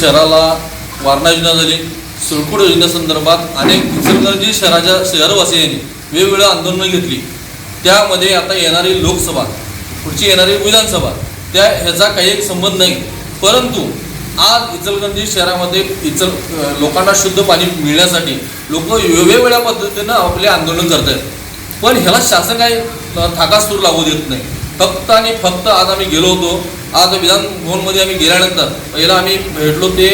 शहराला वारणा योजना झाली. सुळकुड योजनेसंदर्भात अनेक निसर्गजी शहराच्या शहरवासियांनी वेगवेगळ्या आंदोलनं घेतली. त्यामध्ये आता येणारी लोकसभा पुढची येणारी विधानसभा त्या ह्याचा काही एक संबंध नाही. परंतु आज इचलकरंजी शहरामध्ये इचल लोकांना शुद्ध पाणी मिळण्यासाठी लोक वेगवेगळ्या पद्धतीनं आपले आंदोलन करत आहेत पण ह्याला शासन काही थाकास लागू देत नाही. फक्त आणि फक्त आज आम्ही गेलो होतो. आज विधान भवनमध्ये आम्ही गेल्यानंतर पहिला आम्ही भेटलो ते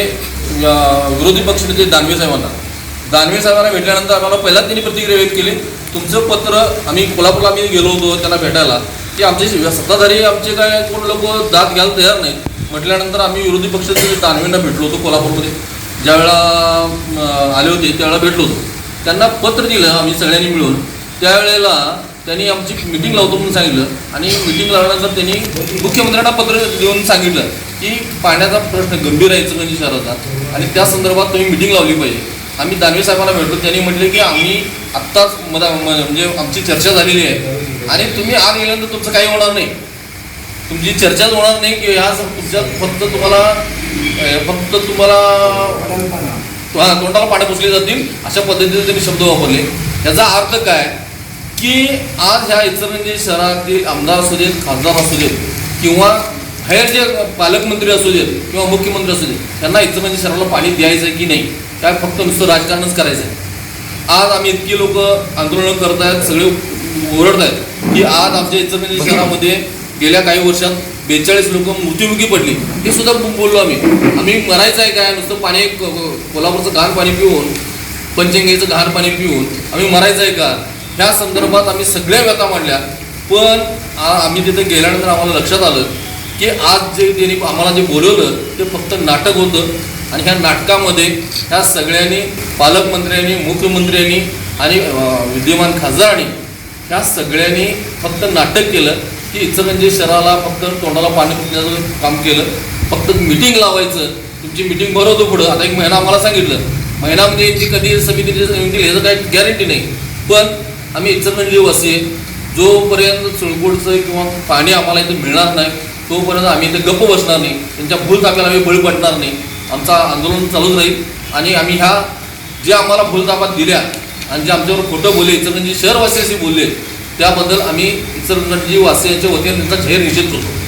विरोधी पक्षनेते दानवे साहेबांना. दानवे साहेबांना भेटल्यानंतर आम्हाला पहिला त्यांनी प्रतिक्रिया व्यक्त केली. तुमचं पत्र आम्ही कोल्हापूरला आम्ही गेलो होतो त्यांना भेटायला. की आमचे सत्ताधारी आमचे काय कोण लोक दात घ्यायला तयार नाही म्हटल्यानंतर आम्ही विरोधी पक्षाचे दानवेंना भेटलो होतो कोल्हापूरमध्ये. ज्यावेळेला आले होते त्यावेळेला भेटलो होतो. त्यांना पत्र दिलं आम्ही सगळ्यांनी मिळून. त्यावेळेला त्यांनी आमची मिटिंग लावतो म्हणून सांगितलं. आणि मिटिंग लावल्यानंतर त्यांनी मुख्यमंत्र्यांना पत्र देऊन सांगितलं की पाण्याचा प्रश्न गंभीर आहे इचलकरंजी शहराचा. आणि त्या संदर्भात तुम्ही मिटिंग लावली पाहिजे. आम्ही दानवे साहेबांना भेटलो. त्यांनी म्हटले की आम्ही आत्ताच मदा म- म्हणजे आमची चर्चा झालेली आहे. आणि तुम्ही आत गेल्यानंतर तुमचं काही होणार नाही. तुमची चर्चाच होणार नाही की ह्या तुमच्यात फक्त तुम्हाला फक्त तुम्हाला हा तोंडाला पाणी पुसले जातील अशा पद्धतीने त्यांनी शब्द वापरले. याचा अर्थ काय? की आज ह्या इचलकरंजी शहरातील आमदार असू देत खासदार असू देत किंवा बाहेर जे पालकमंत्री असू देत किंवा मुख्यमंत्री असू देत त्यांना इचलकरंजी शहराला पाणी द्यायचं आहे की नाही काय फक्त नुसतं राजकारणच करायचं. आहे आज आम्ही इतकी लोक आंदोलनं करत आहेत सगळे ओरडत आहेत की आज आमच्या इचलकरंजी शहरामध्ये गेल्या काही वर्षात बेचाळीस लोक मृत्युमुखी पडली. हे सुद्धा बोललो आम्ही. आम्ही मरायचं आहे काय? नुसतं पाणी कोल्हापूरचं घाण पाणी पिऊन पंचंगेचं घाण पाणी पिऊन आम्ही मरायचं आहे का? ह्या संदर्भात आम्ही सगळ्या व्यथा मांडल्या. पण आम्ही तिथे गेल्यानंतर आम्हाला लक्षात आलं की आज जे त्यांनी आम्हाला जे बोलवलं ते फक्त नाटक होतं. आणि ह्या नाटकामध्ये ह्या सगळ्यांनी पालकमंत्र्यांनी मुख्यमंत्र्यांनी आणि विद्यमान खासदारांनी ह्या सगळ्यांनी फक्त नाटक केलं की इचलकरंजी म्हणजे शहराला फक्त तोंडाला पाणी फुटण्याचं काम केलं. फक्त मिटिंग लावायचं. तुमची मिटिंग भरवतो पुढं. आता एक महिना आम्हाला सांगितलं. महिन्यामध्ये यांची कधी समितीची समिती ह्याचं काही गॅरंटी नाही. पण आम्ही इचलकरंजी वासी जोपर्यंत चुळगुडचं किंवा पाणी आम्हाला इथं मिळणार नाही तोपर्यंत आम्ही इथे गप्प बसणार नाही. त्यांच्या भूलताप्याला आम्ही बळी पडणार नाही. आमचं आंदोलन चालूच राहील. आणि आम्ही ह्या जे आम्हाला भूलतापात दिल्या आणि जे आमच्यावर खोटं बोलले इचलकरंजी शहरवासियाशी बोलले त्याबद्दल आम्ही इचलकरंजी वासियांच्या वतीने त्यांचा जाहीर निषेध करतो.